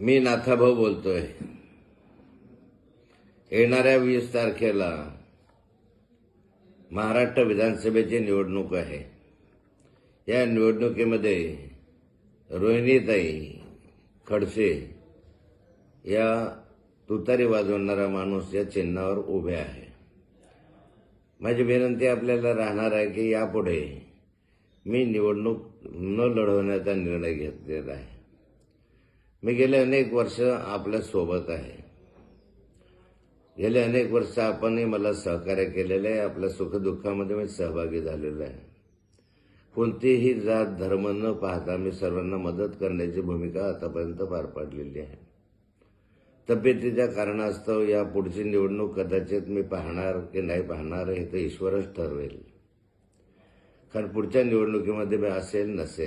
मी नाथाभाऊ बोलतोय. येणाऱ्या वीस तारखेला महाराष्ट्र विधानसभेची निवडणूक आहे. या निवडणुकीमध्ये रोहिणीताई खडसे या तुतारी वाजवणारा माणूस या चिन्हावर उभे आहे. माझी विनंती आपल्याला राहणार आहे की यापुढे मी निवडणूक न लढवण्याचा निर्णय घेतलेला आहे. मी गेले अनेक वर्ष आपल्यासोबत आहे. गेले अनेक वर्ष आपणही मला सहकार्य केलेलं आहे. आपल्या सुखदुःखामध्ये मी सहभागी झालेलो आहे. कोणतीही जात धर्म न पाहता मी सर्वांना मदत करण्याची भूमिका आतापर्यंत पार पाडलेली आहे. तब्येतीच्या कारणास्तव या पुढची निवडणूक कदाचित मी पाहणार की नाही पाहणार हे तर ईश्वरच ठरवेल. कारण पुढच्या निवडणुकीमध्ये मी असेल नसेल.